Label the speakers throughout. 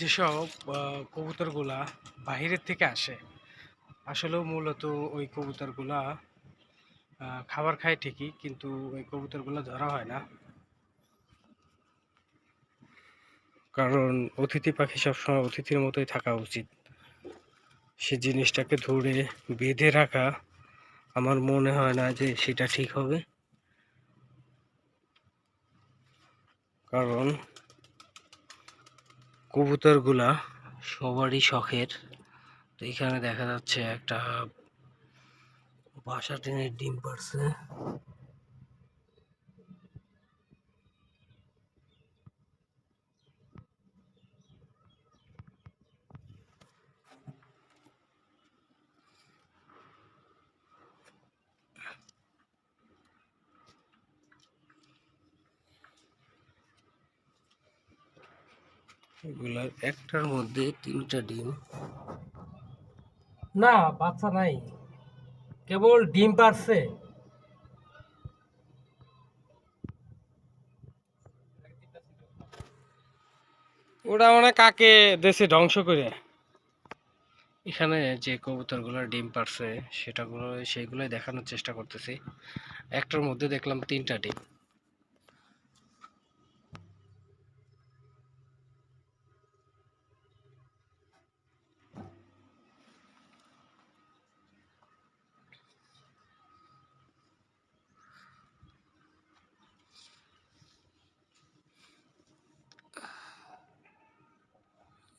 Speaker 1: যেসব কবুতরগুলা বাহিরের থেকে আসে, আসলেও মূলত ওই কবুতরগুলা খাবার খায় ঠিকই, কিন্তু ওই কবুতরগুলো ধরা হয় না। কারণ অতিথি পাখি সবসময় অতিথির মতোই থাকা উচিত। সে জিনিসটাকে ধরে বেঁধে রাখা আমার মনে হয় না যে সেটা ঠিক হবে। কারণ কবুতরগুলা সবারই শখের। তো এখানে দেখা যাচ্ছে একটা বাসা টেনের ডিম পারছে এগুলার একটার মধ্যে তিনটা ডিম।
Speaker 2: না বাচ্চা নাই। কেবল ডিম পারছে।
Speaker 1: ওরা মানে কাকে দেশে ধ্বংস করে? এখানে যে কবুতরগুলো ডিম পারছে সেটাগুলো সেইগুলোই দেখানোর চেষ্টা করতেছি। একটার মধ্যে দেখলাম তিনটা ডিম।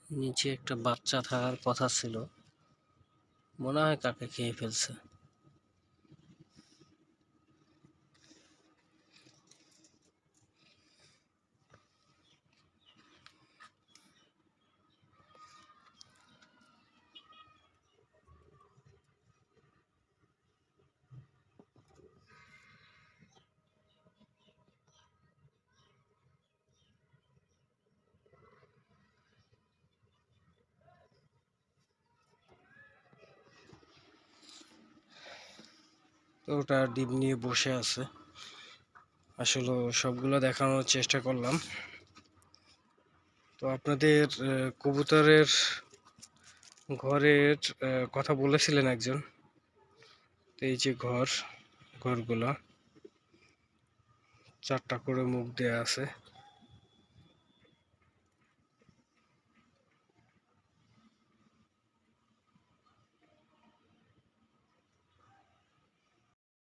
Speaker 1: নিচে একটা বাচ্চা থাকার কথা ছিল। মনে হয় কাকে খেয়ে ফেলছে। তো ওটা ডিম নিয়ে বসে আছে। আসলে সবগুলো দেখানোর চেষ্টা করলাম। তো আপনাদের কবুতরের ঘরের কথা বলেছিলেন একজন। তো এই যে ঘর, ঘরগুলা, চারটা করে মুখ দেওয়া আছে।